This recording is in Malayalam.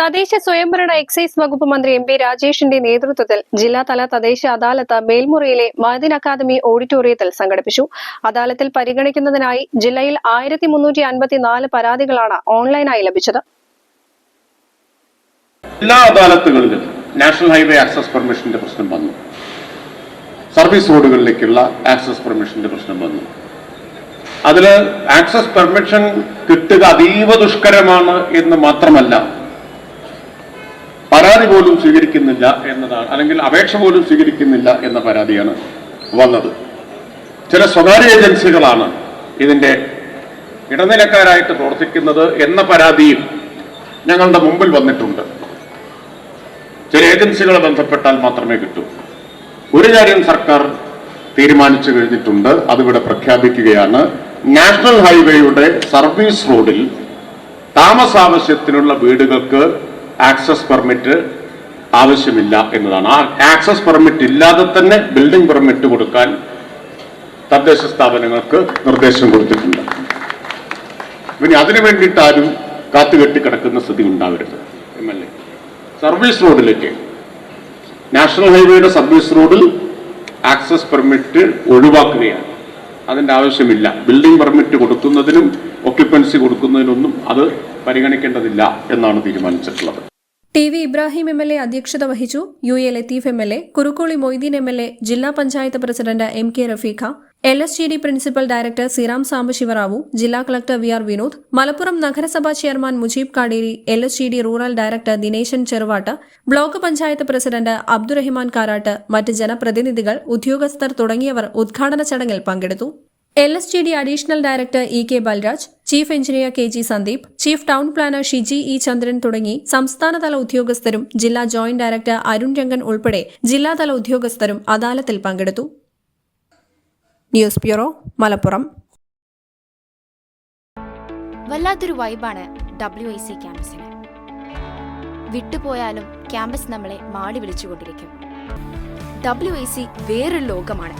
തദ്ദേശ സ്വയംഭരണ എക്സൈസ് വകുപ്പ് മന്ത്രി എം പി രാജേഷിന്റെ നേതൃത്വത്തിൽ ജില്ലാതല തദ്ദേശ അദാലത്ത് മേൽമുറിയിലെ മദിൻ അക്കാദമി ഓഡിറ്റോറിയത്തിൽ സംഘടിപ്പിച്ചു. അദാലത്തിൽ പരിഗണിക്കുന്നതിനായി ജില്ലയിൽ ആയിരത്തി മുന്നൂറ്റി അൻപത്തിനാല് പരാതികളാണ് ഓൺലൈനായി ലഭിച്ചത്. എല്ലാ അദാലത്തുകളിലും നാഷണൽ ഹൈവേ ആക്സസ് പെർമിഷന്റെ പ്രശ്നം വന്നു. സർവീസ് റോഡുകളിലേക്കുള്ള ആക്സസ് പെർമിഷന്റെ പ്രശ്നം വന്നു. അതിൽ ആക്സസ് പെർമിഷൻ കിട്ടുക അതീവ ദുഷ്കരമാണ് എന്ന് മാത്രമല്ല പരാതി പോലും സ്വീകരിക്കുന്നില്ല എന്നതാണ്. അല്ലെങ്കിൽ അപേക്ഷ പോലും സ്വീകരിക്കുന്നില്ല എന്ന പരാതിയാണ് വന്നത്. ചില സ്വകാര്യ ഏജൻസികളാണ് ഇതിന്റെ ഇടനിലക്കാരായിട്ട് പ്രവർത്തിക്കുന്നത് എന്ന പരാതിയും ഞങ്ങളുടെ മുമ്പിൽ വന്നിട്ടുണ്ട്. ചില ഏജൻസികളെ ബന്ധപ്പെട്ടാൽ മാത്രമേ കിട്ടൂ. ഒരു കാര്യം സർക്കാർ തീരുമാനിച്ചു കഴിഞ്ഞിട്ടുണ്ട്. അതിവിടെ പ്രഖ്യാപിക്കുകയാണ്. നാഷണൽ ഹൈവേയുടെ സർവീസ് റോഡിൽ താമസാവശ്യത്തിനുള്ള വീടുകൾക്ക് ആക്സസ് പെർമിറ്റ് ആവശ്യമില്ല എന്നതാണ്. ആ ആക്സസ് പെർമിറ്റ് ഇല്ലാതെ തന്നെ ബിൽഡിംഗ് പെർമിറ്റ് കൊടുക്കാൻ തദ്ദേശ സ്ഥാപനങ്ങൾക്ക് നിർദ്ദേശം കൊടുത്തിട്ടുണ്ട്. പിന്നെ അതിനു വേണ്ടിയിട്ട് ആരും കാത്തുകെട്ടി കിടക്കുന്ന സ്ഥിതി ഉണ്ടാവരുത്. M L A. സർവീസ് റോഡിലേക്ക്. നാഷണൽ ഹൈവേയുടെ സർവീസ് റോഡിൽ ആക്സസ് പെർമിറ്റ് ഒഴിവാക്കുകയാണ്. അതിന്റെ ആവശ്യമില്ല. ബിൽഡിംഗ് പെർമിറ്റ് കൊടുക്കുന്നതിനും ഒക്യുപ്പൻസി കൊടുക്കുന്നതിനൊന്നും അത് പരിഗണിക്കേണ്ടതില്ല എന്നാണ് തീരുമാനിച്ചിട്ടുള്ളത്. T V Ibrahim M L A അധ്യക്ഷത വഹിച്ചു. U A Latheef M L A Kurukkoli Moideen M L A ജില്ലാ panchayat president M K Rafeeqa L S G D principal director Sriram Sambasivarao ജില്ലാ collector V R Vinod Malappuram നഗരസഭാ chairman Mujeeb Kaderi L S G D rural director Dineshan Cheruvattu block panchayat president Abdurahiman Karat മറ്റ് ജനപ്രതിനിധികൾ ഉദ്യോഗസ്ഥർ തുടങ്ങിയവർ ഉദ്ഘാടന ചടങ്ങിൽ പങ്കെടുത്തു. L S G D additional director E K Balraj chief engineer K G Sandeep chief town planner Shiji E Chandran തുടങ്ങി സംസ്ഥാനതല ഉദ്യോഗസ്ഥരും ജില്ലാ ജോയിന്റ് ഡയറക്ടർ അരുൺ രംഗൻ ഉൾപ്പെടെ ജില്ലാതല ഉദ്യോഗസ്ഥരും അദാലത്തിൽ പങ്കെടുത്തു. News bureau Malappuram. വല്ലാത്തൊരു വൈബാണ് ഡബ്ല്യു ഐ സി ക്യാമ്പസിന്. വിട്ടുപോയാലും ക്യാമ്പസ് നമ്മളെ മാടി വിളിച്ചുകൊണ്ടിരിക്കും. ഡബ്ല്യു ഐ സി വേറൊരു ലോകമാണ്.